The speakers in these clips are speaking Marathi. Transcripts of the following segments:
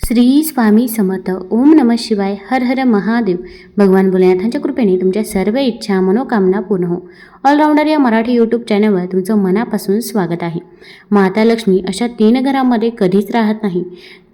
श्री स्वामी समर्थ. ओम नम शिवाय. हर हर महादेव. भगवान भोलेनाथांच्या कृपेने तुमच्या सर्व इच्छा मनोकामना पूर्ण हो. ऑलराऊंडर या मराठी यूट्यूब चॅनलवर तुमचं मनापासून स्वागत आहे. माता लक्ष्मी अशा तीन घरामध्ये कधीच राहत नाही.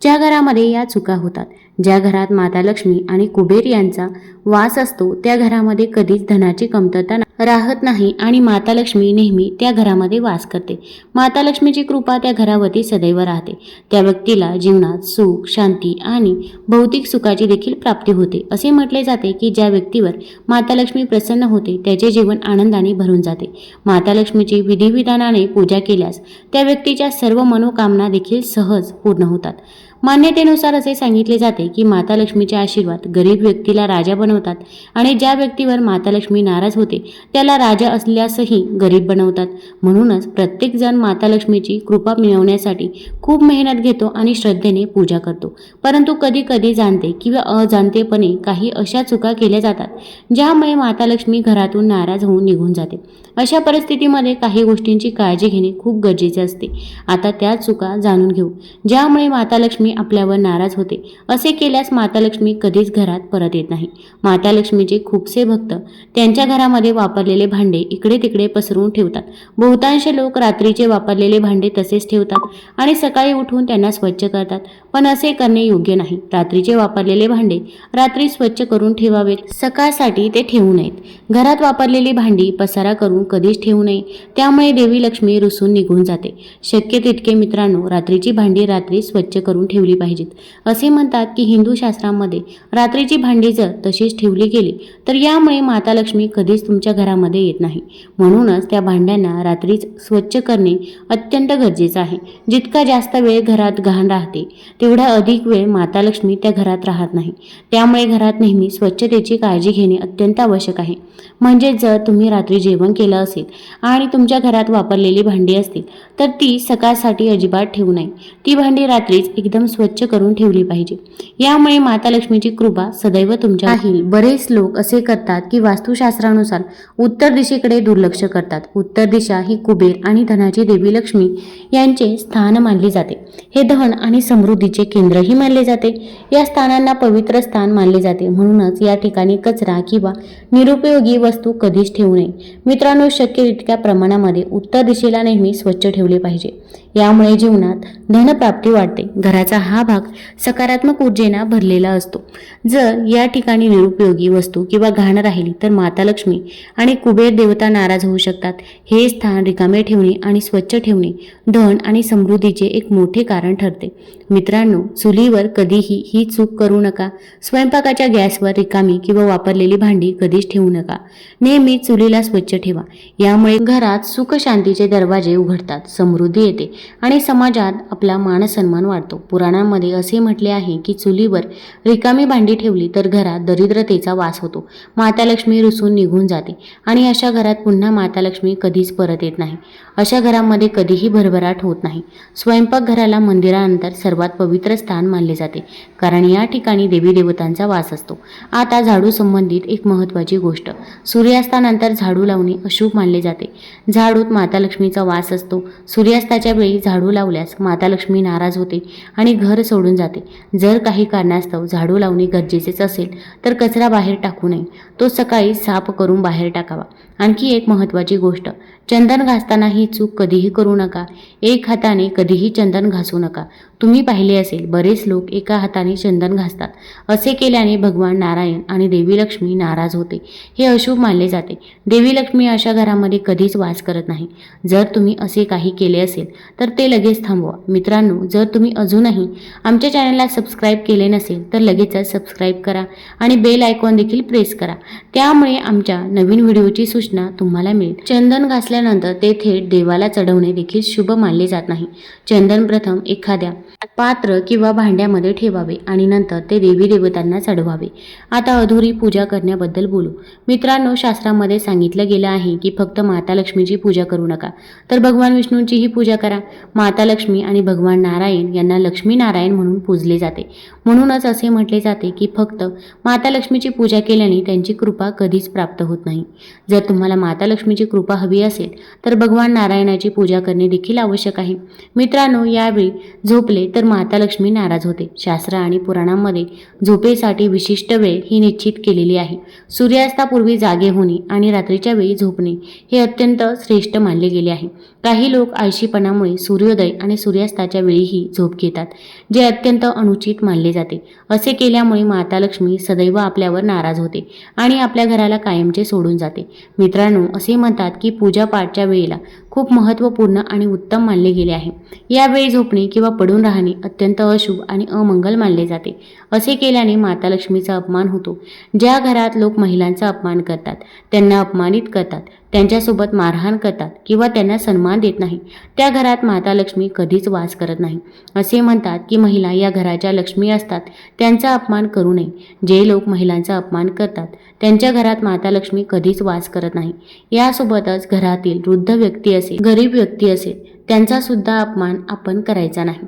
ज्या घरामध्ये या चुका होतात ज्या घरात माता लक्ष्मी आणि कुबेर यांचा वास असतो त्या घरामध्ये कधीच धनाची कमतरता राहत नाही आणि माता लक्ष्मी नेहमी त्या घरामध्ये वास करते. माता लक्ष्मीची कृपा त्या घरावरती सदैव राहते. त्या व्यक्तीला जीवनात सुख शांती आणि भौतिक सुखाची देखील प्राप्ती होते. असे म्हटले जाते की ज्या व्यक्तीवर माता लक्ष्मी प्रसन्न होते त्याचे जीवन आनंदाने भरून जाते. माता लक्ष्मीची विधिविधानाने पूजा केल्यास त्या व्यक्तीच्या सर्व मनोकामना देखील सहज पूर्ण होतात. मान्यतेनुसार असे सांगितले जाते की माता लक्ष्मीचे आशीर्वाद गरीब व्यक्तीला राजा बनवतात आणि ज्या व्यक्तीवर माता लक्ष्मी नाराज होते त्याला राजा असल्यासही गरीब बनवतात. म्हणूनच प्रत्येकजण माता लक्ष्मीची कृपा मिळवण्यासाठी खूप मेहनत घेतो आणि श्रद्धेने पूजा करतो. परंतु कधी कधी जाणते किंवा अजाणतेपणे काही अशा चुका केल्या जातात ज्यामुळे माता लक्ष्मी घरातून नाराज होऊन निघून जाते. अशा परिस्थितीमध्ये काही गोष्टींची काळजी घेणे खूप गरजेचे असते. आता त्या चुका जाणून घेऊ. ज्यामुळे माता लक्ष्मी आपल्यावर नाराज होते. असे केल्यास माता लक्ष्मी कधीच घरात परत येत नाही. माता लक्ष्मीचे खूपसे भक्त त्यांच्या घरामध्ये वापरलेले भांडे इकडे तिकडे पसरवून ठेवतात. बहुतांश लोक रात्रीचे वापरलेले भांडे तसेच ठेवतात आणि सकाळी उठून त्यांना स्वच्छ करतात. पण असे करणे योग्य नाही. रात्रीचे वापरलेले भांडे रात्री स्वच्छ करून ठेवावेत. सकाळसाठी ते ठेवू नयेत. घरात वापरलेली भांडी पसारा करून कधीच ठेवू नये. त्यामुळे देवी लक्ष्मी रुसून निघून जाते. शक्य तितके मित्रांनो रात्रीची भांडी रात्री स्वच्छ करून ठेवली पाहिजेत. असे म्हणतात की हिंदू शास्त्रामध्ये रात्रीची भांडी जर तशीच ठेवली गेली तर यामुळे माता लक्ष्मी कधीच तुमच्या घरामध्ये येत नाही. म्हणूनच त्या भांड्यांना रात्रीच स्वच्छ करणे अत्यंत गरजेचं आहे. जितका जास्त वेळ घरात घाण राहते तेवढा अधिक वेळ माता लक्ष्मी त्या घरात राहत नाही. त्यामुळे घरात नेहमी स्वच्छतेची काळजी घेणे अत्यंत आवश्यक आहे. म्हणजे जर तुम्ही रात्री जेवण केलं असेल आणि तुमच्या घरात वापरलेली भांडी असतील तर ती सकाळसाठी अजिबात ठेवू नये. ती भांडी रात्रीच एकदम स्वच्छ करून ठेवली पाहिजे. यामुळे माता लक्ष्मीची कृपा सदैव तुमच्या राहील. बरेच लोक असे करतात की वास्तुशास्त्रानुसार उत्तर दिशेकडे दुर्लक्ष करतात. उत्तर दिशा ही कुबेर आणि धनाची देवी लक्ष्मी यांचे स्थान मानले जाते. हे धन आणि समृद्धीचे केंद्रही मानले जाते. या स्थानांना पवित्र स्थान मानले जाते. म्हणूनच या ठिकाणी कचरा किंवा निरुपयोगी वस्तू कधीच ठेवू नये. मित्रांनो शक्य तितक्या प्रमाणामध्ये उत्तर दिशेला नेहमी स्वच्छ ठेवले पाहिजे. यामुळे जीवनात धनप्राप्ती वाढते. घराचा हा भाग सकारात्मक ऊर्जेना भरलेला असतो. जर या ठिकाणी निरुपयोगी वस्तू किंवा घाण राहिली तर माता लक्ष्मी आणि कुबेर देवता नाराज होऊ शकतात. हे स्थान रिकामे ठेवणे आणि स्वच्छ ठेवणे धन आणि समृद्धीचे एक मोठे कारण ठरते. मित्रांनो चुलीवर कधीही ही चूक करू नका. स्वयंपाकाच्या गॅसवर रिकामी किंवा वापरलेली भांडी कधीच ठेवू नका. नेहमी चुलीला स्वच्छ ठेवा. यामुळे घरात सुखशांतीचे दरवाजे उघडतात. समृद्धी येते. आणि समाजात आपला मानसन्मान वाढतो. पुराणांमध्ये असे म्हटले आहे की चुलीवर रिकामी भांडी ठेवली तर घरात दरिद्रतेचा वास होतो. माता लक्ष्मी रुसून निघून जाते. आणि अशा घरात पुन्हा माता लक्ष्मी कधीच परत येत नाही. अशा घरामध्ये कधीही भरभराट होत नाही. स्वयंपाकघराला मंदिरानंतर सर्वात पवित्र स्थान मानले जाते. कारण या ठिकाणी देवी देवतांचा वास असतो. आता झाडू संबंधित एक महत्त्वाची गोष्ट. सूर्यास्तानंतर झाडू लावणे अशुभ मानले जाते. झाडूत माता लक्ष्मीचा वास असतो. सूर्यास्ताच्या वेळी झाडू लावल्यास माता लक्ष्मी नाराज होते आणि घर सोडून जाते. जर काही कारणास्तव झाडू लावणे गरजेचेच असेल तर कचरा बाहेर टाकू नये. तो सकाळी साफ करून बाहेर टाकावा. आणखी एक महत्त्वाची गोष्ट चंदन घासताना ही चूक कधीही करू नका. एक हाताने कधीही चंदन घासू नका. तुम्ही पाहिले असेल बरेच लोक एका हाताने चंदन घासतात. असे केल्याने भगवान नारायण आणि देवी लक्ष्मी नाराज होते. हे अशुभ मानले जाते. देवी लक्ष्मी अशा घरामध्ये कधीच वास करत नाही. जर तुम्ही असे काही केले असेल तर ते लगेच थांबवा. मित्रांनो जर तुम्ही अजूनही आमच्या चॅनलला सबस्क्राईब केले नसेल तर लगेचच सबस्क्राईब करा आणि बेल आयकॉन देखील प्रेस करा. त्यामुळे आमच्या नवीन व्हिडिओची सूचना तुम्हाला मिळेल. चंदन असल्यानंतर ते थेट देवाला चढवणे देखील शुभ मानले जात नाही. चंदन प्रथम एखाद्या पात्र किंवा भांड्यामध्ये ठेवावे आणि नंतर ते देवी देवतांना चढवावे. आता अधुरी पूजा करण्याबद्दल बोलू. मित्रांनो शास्त्रामध्ये सांगितलं गेलं आहे की फक्त माता लक्ष्मीची पूजा करू नका. तर भगवान विष्णूंचीही पूजा करा. माता लक्ष्मी आणि भगवान नारायण यांना लक्ष्मी नारायण म्हणून पूजले जाते. म्हणूनच असे म्हटले जाते की फक्त माता लक्ष्मीची पूजा केल्याने त्यांची कृपा कधीच प्राप्त होत नाही. जर तुम्हाला माता लक्ष्मीची कृपा हवी असेल असेल तर भगवान नारायणाची पूजा करणे देखील आवश्यक आहे. मित्रांनो यावेळी झोपले तर माता लक्ष्मी नाराज होते. शास्त्र आणि पुराणांमध्ये झोपेसाठी विशिष्ट वेळ ही निश्चित केलेली आहे. सूर्यास्तापूर्वी जागे होणे आणि रात्रीच्या वेळी झोपणे हे अत्यंत श्रेष्ठ मानले गेले आहे. काही लोक आळशीपणामुळे सूर्योदय आणि सूर्यास्ताच्या वेळीही झोप घेतात जे अत्यंत अनुचित मानले जाते. असे केल्यामुळे माता लक्ष्मी सदैव आपल्यावर नाराज होते आणि आपल्या घराला कायमचे सोडून जाते. मित्रांनो असे म्हणतात की पूजा पाठच्या वेळेला खूप महत्त्वपूर्ण आणि उत्तम मानले गेले आहे. यावेळी झोपणे किंवा पडून राहणे अत्यंत अशुभ आणि अमंगल मानले जाते. असे केल्याने माता लक्ष्मीचा अपमान होतो. ज्या घरात लोक महिलांचा अपमान करतात त्यांना अपमानित करतात. त्यांच्यासोबत मारहाण करतात किंवा त्यांना सन्मान देत नाही. त्या घरात माता लक्ष्मी कधीच वास करत नाही. असे म्हणतात की महिला या घराच्या लक्ष्मी असतात. त्यांचा अपमान करू नये. जे लोक महिलांचा अपमान करतात त्यांच्या घरात माता लक्ष्मी कधीच वास करत नाही. यासोबतच घरातील वृद्ध व्यक्ती असेल गरीब व्यक्ती असेल त्यांचा सुद्धा अपमान आपण करायचा नाही.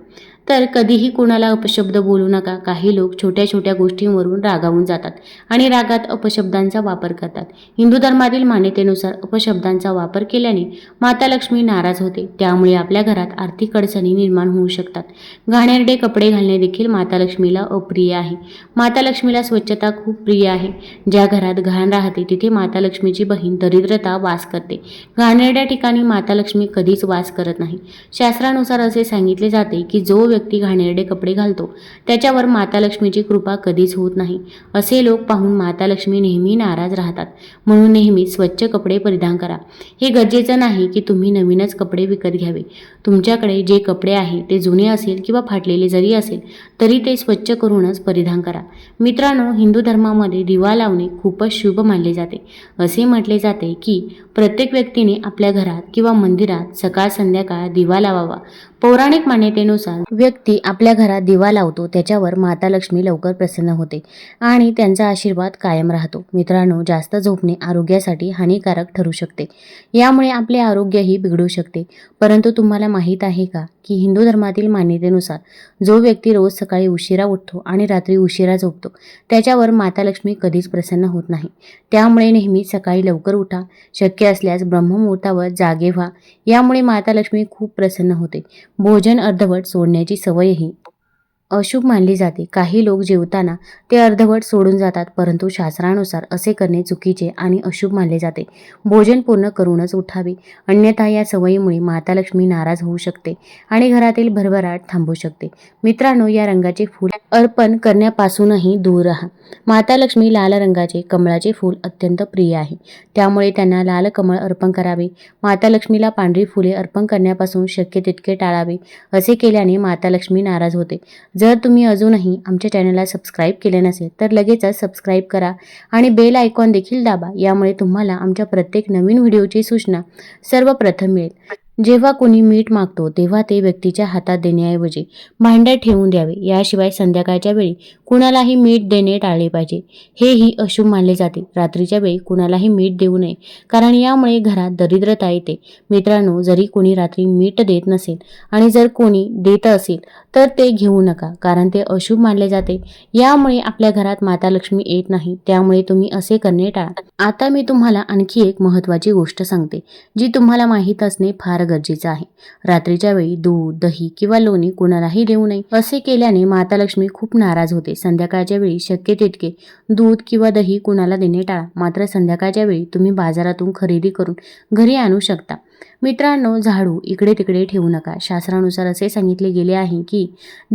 तर कधीही कोणाला अपशब्द बोलू नका. काही लोक छोट्या छोट्या गोष्टींवरून रागावून जातात आणि रागात अपशब्दांचा वापर करतात. हिंदू धर्मातील मान्यतेनुसार अपशब्दांचा वापर केल्याने माता लक्ष्मी नाराज होते. त्यामुळे आपल्या घरात आर्थिक अडचणी निर्माण होऊ शकतात. घाणेरडे कपडे घालणे देखील माता लक्ष्मीला अप्रिय आहे. माता लक्ष्मीला स्वच्छता खूप प्रिय आहे. ज्या घरात घाण राहते तिथे माता लक्ष्मीची बहीण दरिद्रता वास करते. घाणेरड्या ठिकाणी माता लक्ष्मी कधीच वास करत नाही. शास्त्रानुसार असे सांगितले जाते की जो व्यक्ती घाणेरडे कपडे घालतो. त्याच्यावर माता लक्ष्मीची कृपा कधीच होत नाही. असे लोक पाहून माता लक्ष्मी नेहमी नाराज राहतात. म्हणून नेहमी स्वच्छ कपडे परिधान करा. हे गरजेचं नाही की तुम्ही नवीनच कपडे विकत घ्यावे. तुमच्याकडे जे कपडे आहे ते जुने असेल किंवा फाटलेले जरी असेल तरी ते स्वच्छ करूनच परिधान करा. मित्रांनो हिंदू धर्मामध्ये दिवा लावणे खूपच शुभ मानले जाते. असे म्हटले जाते की प्रत्येक व्यक्तीने आपल्या घरात किंवा मंदिरात सकाळ संध्याकाळ दिवा लावावा. पौराणिक मान्यतेनुसार व्यक्ती आपल्या घरात दिवा लावतो त्याच्यावर माता लक्ष्मी लवकर प्रसन्न होते आणि त्यांचा आशीर्वाद कायम राहतो. मित्रांनो जास्त झोपणे आरोग्यासाठी हानिकारक ठरू शकते. यामुळे आपले आरोग्यही बिघडू शकते. परंतु तुम्हाला माहीत आहे का की हिंदू धर्मातील मान्यतेनुसार जो व्यक्ती रोज सकाळी उशिरा उठतो आणि रात्री उशिरा झोपतो. त्याच्यावर माता लक्ष्मी कधीच प्रसन्न होत नाही. त्यामुळे नेहमी सकाळी लवकर उठा. शक्य असल्यास ब्रह्ममुहूर्तावर जागे व्हा. यामुळे माता लक्ष्मी खूप प्रसन्न होते. भोजन अर्धवट सोडण्याची सवयही अशुभ मानली जाते. काही लोक जेवताना ते अर्धवट सोडून जातात परंतु शास्त्रानुसार असे करणे चुकीचे आणि अशुभ मानले जाते. भोजन पूर्ण करूनच उठावे. अन्यथा या सवयीमुळे माता लक्ष्मी नाराज होऊ शकते आणि घरातील भरभराट थांबू शकते. मित्रांनो या रंगाचे फूल अर्पण करण्यापासूनही दूर राहा. माता लक्ष्मी लाल रंगाचे कमळाचे फूल अत्यंत प्रिय आहे. त्यामुळे त्यांना लाल कमळ अर्पण करावे. माता लक्ष्मीला पांढरी फुले अर्पण करण्यापासून शक्य तितके टाळावे असे केल्याने माता लक्ष्मी नाराज होते. जर तुम्ही अजूनही आमच्या चॅनलला सबस्क्राईब केले नसेल तर लगेचच सबस्क्राईब करा आणि बेल आयकॉन देखील दाबा. यामुळे तुम्हाला आमच्या प्रत्येक नवीन व्हिडिओची सूचना सर्वप्रथम मिळेल. जेव्हा कोणी मीठ मागतो तेव्हा ते व्यक्तीच्या हातात देण्याऐवजी भांड्यात ठेवून द्यावे. याशिवाय संध्याकाळच्या वेळी कुणालाही मीठ देणे टाळले पाहिजे. हेही अशुभ मानले जाते. रात्रीच्या वेळी कुणालाही मीठ देऊ नये कारण यामुळे घरात दरिद्रता येते. मित्रांनो जरी कोणी रात्री मीठ देत नसेल आणि जर कोणी देत असेल तर ते घेऊ नका कारण ते अशुभ मानले जाते. यामुळे आपल्या घरात माता लक्ष्मी येत नाही. त्यामुळे तुम्ही असे करणे टाळा. आता मी तुम्हाला आणखी एक महत्त्वाची गोष्ट सांगते जी तुम्हाला माहीत असणे फार गरजेचं आहे. रात्रीच्या वेळी दूध दही किंवा लोणी कुणालाही देऊ नये. असे केल्याने माता लक्ष्मी खूप नाराज होते. संध्याकाळच्या वेळी शक्य तितके दूध किंवा दही कुणाला देणे टाळा. मात्र संध्याकाळच्या वेळी तुम्ही बाजारातून खरेदी करून घरी आणू शकता. मित्रांनो झाडू इकडे तिकडे ठेवू नका. शास्त्रानुसार असे सांगितले गेले आहे की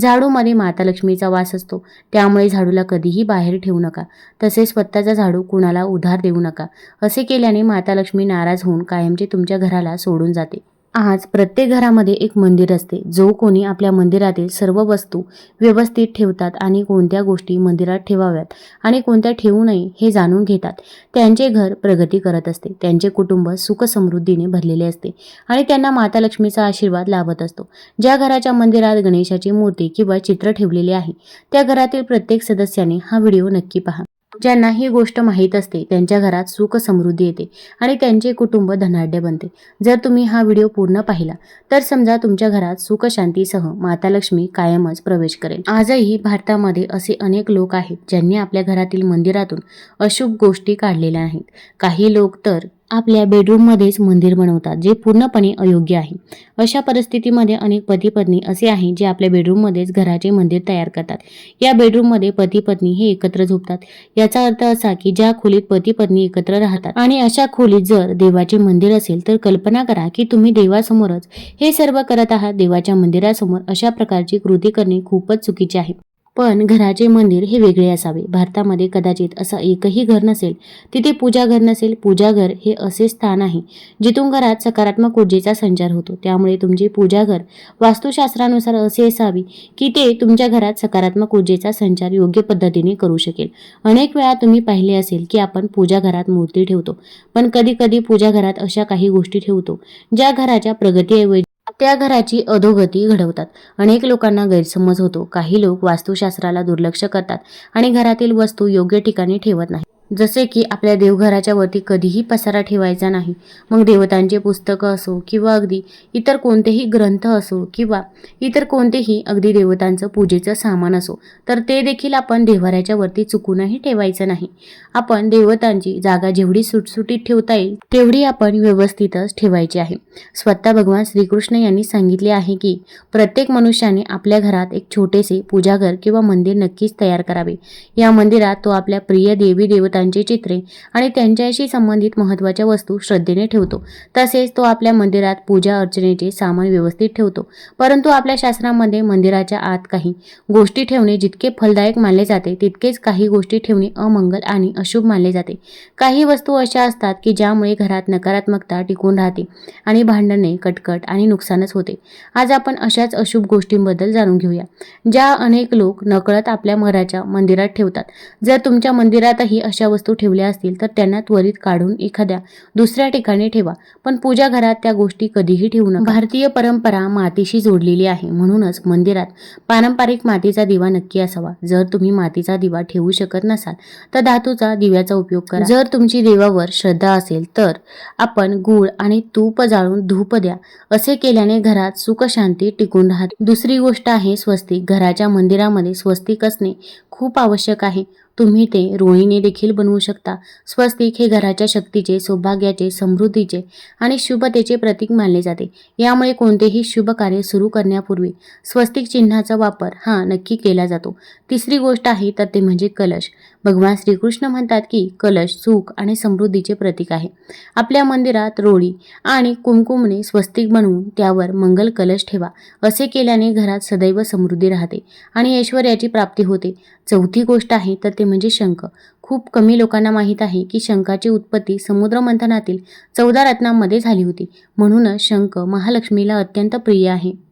झाडूमध्ये माता लक्ष्मीचा वास असतो. त्यामुळे झाडूला कधीही बाहेर ठेवू नका. तसेच स्वतःचा झाडू कुणाला उधार देऊ नका. असे केल्याने माता लक्ष्मी नाराज होऊन कायमचे तुमच्या घराला सोडून जाते. आज प्रत्येक घरामध्ये एक मंदिर असते. जो कोणी आपल्या मंदिरातील सर्व वस्तू व्यवस्थित ठेवतात आणि कोणत्या गोष्टी मंदिरात ठेवाव्यात आणि कोणत्या ठेवू नये हे जाणून घेतात. त्यांचे घर प्रगती करत असते. त्यांचे कुटुंब सुखसमृद्धीने भरलेले असते आणि त्यांना माता लक्ष्मीचा आशीर्वाद लाभत असतो. ज्या घराच्या मंदिरात गणेशाची मूर्ती किंवा चित्र ठेवलेले आहे त्या घरातील प्रत्येक सदस्याने हा व्हिडिओ नक्की पहा. ज्यांना ही गोष्ट माहीत असते त्यांच्या घरात सुख समृद्धी येते आणि त्यांचे कुटुंब धनाढ्य बनते. जर तुम्ही हा व्हिडिओ पूर्ण पाहिला तर समजा तुमच्या घरात सुख शांतीसह माता लक्ष्मी कायमच प्रवेश करेल. आजही भारतामध्ये असे अनेक लोक आहेत ज्यांनी आपल्या घरातील मंदिरातून अशुभ गोष्टी काढलेल्या आहेत. काही लोक तर आपल्या बेडरूममध्येच मंदिर बनवतात जे पूर्णपणे अयोग्य आहे. अशा परिस्थितीमध्ये अनेक पती पत्नी असे आहे जे आपल्या बेडरूममध्येच घराचे मंदिर तयार करतात. या बेडरूममध्ये पती पत्नी हे एकत्र झोपतात. याचा अर्थ असा की ज्या खोलीत पती पत्नी एकत्र राहतात आणि अशा खोलीत जर देवाचे मंदिर असेल तर कल्पना करा की तुम्ही देवासमोरच हे सर्व करत आहात. देवाच्या मंदिरासमोर अशा प्रकारची कृती करणे खूपच चुकीचे आहे. पण घराचे मंदिर हे वेगळे असावे. भारतामध्ये कदाचित असं एकही घर नसेल. तिथे पूजाघर नसेल. पूजाघर हे असे स्थान आहे जिथून घरात सकारात्मक ऊर्जेचा संचार होतो. त्यामुळे तुमचे पूजाघर वास्तुशास्त्रानुसार असे असावे की ते तुमच्या घरात सकारात्मक ऊर्जेचा संचार योग्य पद्धतीने करू शकेल. अनेक वेळा तुम्ही पाहिले असेल की आपण पूजाघरात मूर्ती ठेवतो पण कधी कधी पूजाघरात अशा काही गोष्टी ठेवतो ज्या घराच्या प्रगतीऐवजी त्या घराची अधोगती घडवतात. अनेक लोकांना गैरसमज होतो. काही लोक वास्तुशास्त्राला दुर्लक्ष करतात आणि घरातील वस्तू योग्य ठिकाणी ठेवत नाही जसे की आपल्या देवघराच्या वरती कधीही पसारा ठेवायचा नाही. मग देवतांचे पुस्तकं असो किंवा अगदी इतर कोणतेही ग्रंथ असो किंवा इतर कोणतेही अगदी देवतांचं पूजेचं सामान असो तर ते देखील आपण देव्हाऱ्याच्या वरती चुकूनही ठेवायचं नाही. आपण देवतांची जागा जेवढी सुटसुटीत ठेवता येईल तेवढी आपण व्यवस्थितच ठेवायची आहे. स्वतः भगवान श्रीकृष्ण यांनी सांगितले आहे की प्रत्येक मनुष्याने आपल्या घरात एक छोटेसे पूजाघर किंवा मंदिर नक्कीच तयार करावे. या मंदिरात तो आपल्या प्रिय देवी देवता संतांची चित्रे आणि त्यांच्याशी संबंधित महत्त्वाच्या वस्तू श्रद्धेने ठेवतो. तसेच तो आपल्या मंदिरात पूजा अर्चनेचे सामान व्यवस्थित ठेवतो. परंतु आपल्या शास्त्रामध्ये मंदिराच्या आत काही गोष्टी ठेवणे जितके फलदायक मानले जाते तितकेच काही गोष्टी ठेवणे अमंगल आणि अशुभ मानले जाते. काही वस्तू अशा असतात की ज्यामुळे घरात नकारात्मकता टिकून राहते आणि भांडणे कटकट आणि नुकसानच होते. आज आपण अशाच अशुभ गोष्टींबद्दल जाणून घेऊया ज्या अनेक लोक नकळत आपल्या घराच्या मंदिरात ठेवतात. जर तुमच्या मंदिरातही अशा वस्तू ठेवल्या असतील तर त्यांना त्वरित काढून एखाद्या दुसऱ्या ठिकाणी ठेवा. पण पूजा घरात त्या गोष्टी कधीही ठेवू नका. भारतीय परंपरा मातीशी जोडलेली आहे. म्हणूनच मंदिरात पारंपरिक मातीचा दिवा नक्की असावा. जर तुम्ही मातीचा दिवा ठेवू शकत नसाल तर धातूचा दिव्याचा उपयोग करा. जर तुमची देवावर श्रद्धा असेल तर आपण गूळ आणि तूप जाळून धूप द्या. असे केल्याने घरात सुखशांती टिकून राहते. दुसरी गोष्ट आहे स्वस्तिक. घराच्या मंदिरामध्ये स्वस्तिक असणे खूप आवश्यक आहे. तुम्ही ते रोळीने देखील बनवू शकता. स्वस्तिक हे घराच्या शक्तीचे सौभाग्याचे समृद्धीचे आणि शुभतेचे प्रतीक मानले जाते. यामुळे कोणतेही शुभ कार्य सुरू करण्यापूर्वी स्वस्तिक चिन्हाचा वापर हा नक्की केला जातो. तिसरी गोष्ट आहे तर ते म्हणजे कलश. भगवान श्रीकृष्ण म्हणतात की कलश सुख आणि समृद्धीचे प्रतीक आहे. आपल्या मंदिरात रोळी आणि कुमकुमने स्वस्तिक बनवून त्यावर मंगल कलश ठेवा असे केल्याने घरात सदैव समृद्धी राहते आणि ऐश्वर्याची प्राप्ती होते. चौथी गोष्ट आहे तर ते म्हणजे शंख. खूप कमी लोकांना माहीत आहे की शंखाची उत्पत्ती समुद्रमंथनातील चौदा रत्नांमध्ये झाली होती. म्हणूनच शंख महालक्ष्मीला अत्यंत प्रिय आहे.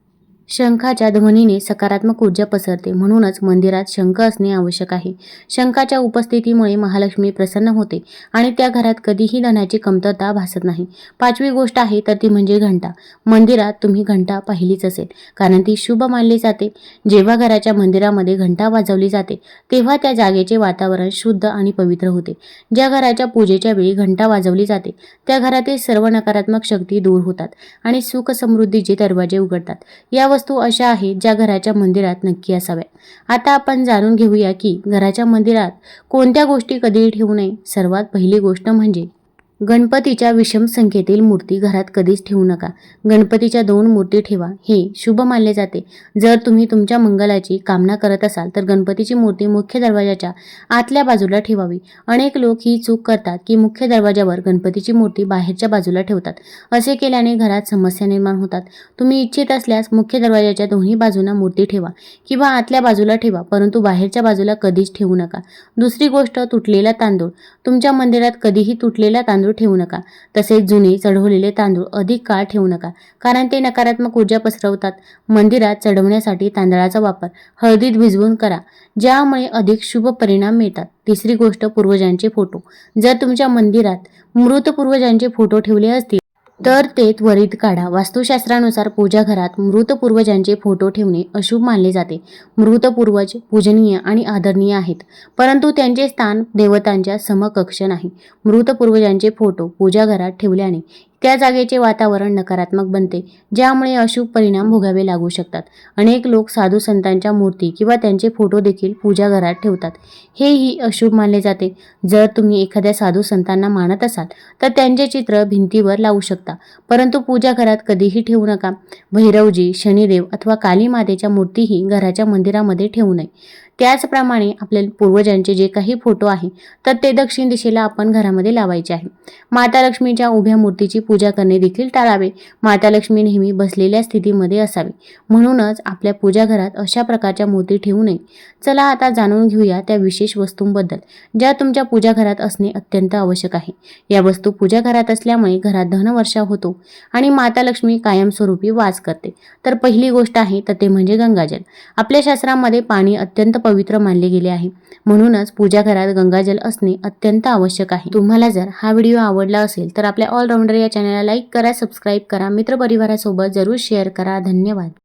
शंखाच्या ध्वनीने सकारात्मक ऊर्जा पसरते. म्हणूनच मंदिरात शंख असणे आवश्यक आहे. शंखाच्या उपस्थितीमुळे महालक्ष्मी प्रसन्न होते आणि त्या घरात कधीही धनाची कमतरता भासत नाही. पाचवी गोष्ट आहे तर ती म्हणजे घंटा. मंदिरात तुम्ही घंटा पाहिलीच असेल. कारण ती शुभ मानली जाते. जेव्हा घराच्या मंदिरामध्ये घंटा वाजवली जाते तेव्हा त्या जागेचे वातावरण शुद्ध आणि पवित्र होते. ज्या घराच्या पूजेच्या वेळी घंटा वाजवली जाते त्या घरातील सर्व नकारात्मक शक्ती दूर होतात आणि सुख समृद्धीचे दरवाजे उघडतात. या वस्तू अशा आहेत ज्या घराच्या मंदिरात नक्की असाव्या आता आपण जाणून घेऊया की घराच्या मंदिरात कोणत्या गोष्टी कधीही ठेवू नये. सर्वात पहिली गोष्ट म्हणजे गणपतीच्या विषम संख्येतील मूर्ती घरात कधीच ठेवू नका. गणपतीच्या दोन मूर्ती ठेवा. हे शुभ मानले जाते. जर तुम्ही तुमच्या मंगलाची कामना करत असाल तर गणपतीची मूर्ती मुख्य दरवाजाच्या आतल्या बाजूला ठेवावी. अनेक लोक ही चूक करतात की मुख्य दरवाजावर गणपतीची मूर्ती बाहेरच्या बाजूला ठेवतात. असे केल्याने घरात समस्या निर्माण होतात. तुम्ही इच्छित असल्यास मुख्य दरवाजाच्या दोन्ही बाजूंना मूर्ती ठेवा किंवा आतल्या बाजूला ठेवा परंतु बाहेरच्या बाजूला कधीच ठेवू नका. दुसरी गोष्ट तुटलेला तांदूळ. तुमच्या मंदिरात कधीही तुटलेला तांदूळ तांदूळ ठेवू नका. तसेच जुने चढवलेले तांदूळ अधिक काळ ठेवू नका कारण ते नकारात्मक ऊर्जा पसरवतात. मंदिरात चढवण्यासाठी तांदळाचा वापर हळदीत भिजवून करा ज्यामुळे अधिक शुभ परिणाम मिळतात. तिसरी गोष्ट पूर्वजांचे फोटो. जर तुमच्या मंदिरात मृत पूर्वजांचे फोटो ठेवले असतील तर ते त्वरित काढा. वास्तुशास्त्रानुसार पूजा घरात मृत पूर्वजांचे फोटो ठेवणे अशुभ मानले जाते. मृत पूर्वज पूजनीय आणि आदरणीय आहेत परंतु त्यांचे स्थान देवतांच्या समकक्ष नाही. मृत पूर्वजांचे फोटो पूजा घरात ठेवल्याने त्या जागेचे वातावरण नकारात्मक बनते ज्यामुळे अशुभ परिणाम भोगावे लागू शकतात. अनेक लोक साधू संतांच्या मूर्ती किंवा त्यांचे फोटो देखील पूजा घरात ठेवतात. हेही अशुभ मानले जाते. जर तुम्ही एखाद्या साधू संतांना मानत असाल तर त्यांचे चित्र भिंतीवर लावू शकता. परंतु पूजा घरात कधीही ठेवू नका. भैरवजी शनिदेव अथवा काली मातेच्या मूर्तीही घराच्या मंदिरामध्ये ठेवू नये. त्याचप्रमाणे आपल्या पूर्वजांचे जे काही फोटो आहे तर ते दक्षिण दिशेला आपण घरामध्ये लावायचे आहे. माता लक्ष्मीच्या उभ्या मूर्तीची पूजा करणे देखील टाळावे. माता लक्ष्मी नेहमी बसलेल्या स्थितीमध्ये असावी. म्हणूनच आपल्या पूजा घरात अशा प्रकारच्या मूर्ती ठेवू नये. चला आता जाणून घेऊया त्या विशेष वस्तूंबद्दल ज्या तुमच्या पूजा घरात असणे अत्यंत आवश्यक आहे. या वस्तू पूजा घरात असल्यामुळे घरात धनवर्षा होतो आणि माता लक्ष्मी कायमस्वरूपी वास करते. तर पहिली गोष्ट आहे तर ते म्हणजे गंगाजल. आपल्या शास्त्रामध्ये पाणी अत्यंत पवित्र मानले गेले आहे. म्हणूनच पूजा घरात गंगाजल असणे अत्यंत आवश्यक आहे. तुम्हाला जर हा व्हिडिओ आवडला असेल तर आपल्या ऑलराऊंडर या चॅनलला लाईक करा सबस्क्राईब करा मित्रपरिवारासोबत जरूर शेअर करा. धन्यवाद.